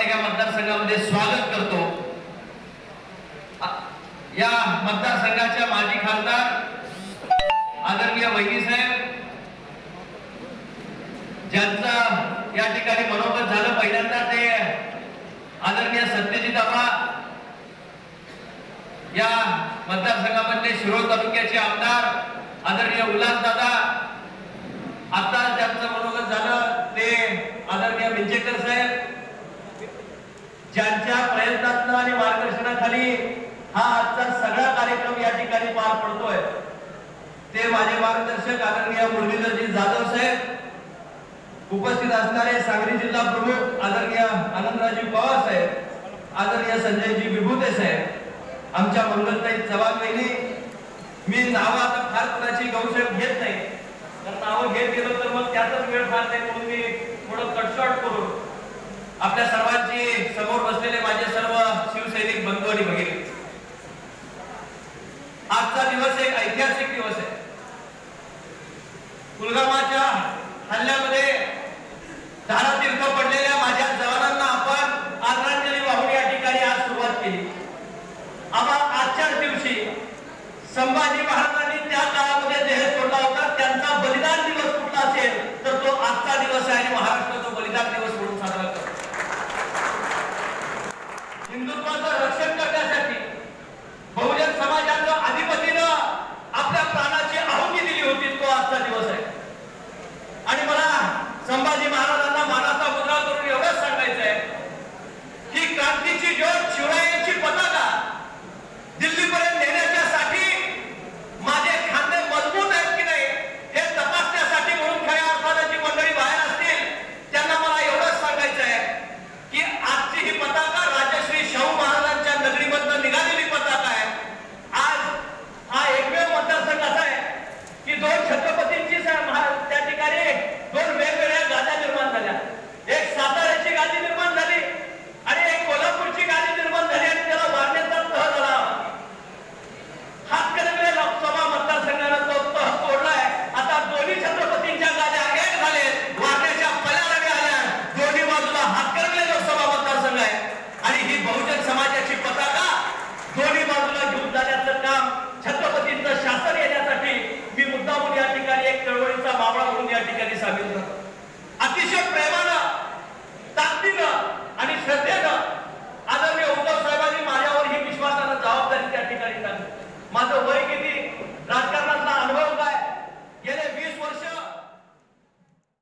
आपल्या या मतदारसंघामध्ये स्वागत करतो. या मतदारसंघाच्या माजी खासदार आदरणीय वैनी साहेब ज्यांचा या ठिकाणी मनोगत झालं पहिल्यांदा ते आदरणीय सत्यजित आबा या मतदारसंघामधले शिरोळ तालुक्याचे आमदार आदरणीय उल्हास दादा आता ज्यांचं मनोगत झालं ते आदरणीय मिंचेकर साहेब यांच्या प्रयत्नातनं आणि मार्गदर्शनाखाली हा आजचा सगळा कार्यक्रम या ठिकाणी पार पडतोय. ते माझे मार्गदर्शक आदरणीय मुरलीधरजी जाधव साहेब उपस्थित असणारे सांगली जिल्हा प्रमुख आदरणीय आनंदराजी पवार साहेब आदरणीय संजयजी विभूते साहेब आमच्या मंगलताई चव्हाण वहिनी मी नावं आता फार कोणाची गौशेप घेत नाही. तर नावं घेत गेलो तर मग त्यातच वेळ फार नाही म्हणून मी थोडं कटशॉट करून आपल्या सर्वांची समोर बसलेले माझे सर्व शिवसैनिक बंधू आणि भगिनी आजचा दिवस एक ऐतिहासिक दिवस आहे कुलगामाच्या हल्ल्यामध्ये धारातीर्थ पडलेल्या माझ्या जवानांना आपण आदरांजली वाहून या ठिकाणी आज सुरुवात केली. आपण आजच्याच दिवशी संभाजी महाराजांनी त्या काळामध्ये देह सोडला होता त्यांचा बलिदान दिवस कुठला असेल तर तो आजचा दिवस आहे आणि महाराष्ट्र बलिदान दिवस म्हणून 干吧，你妈！hesabını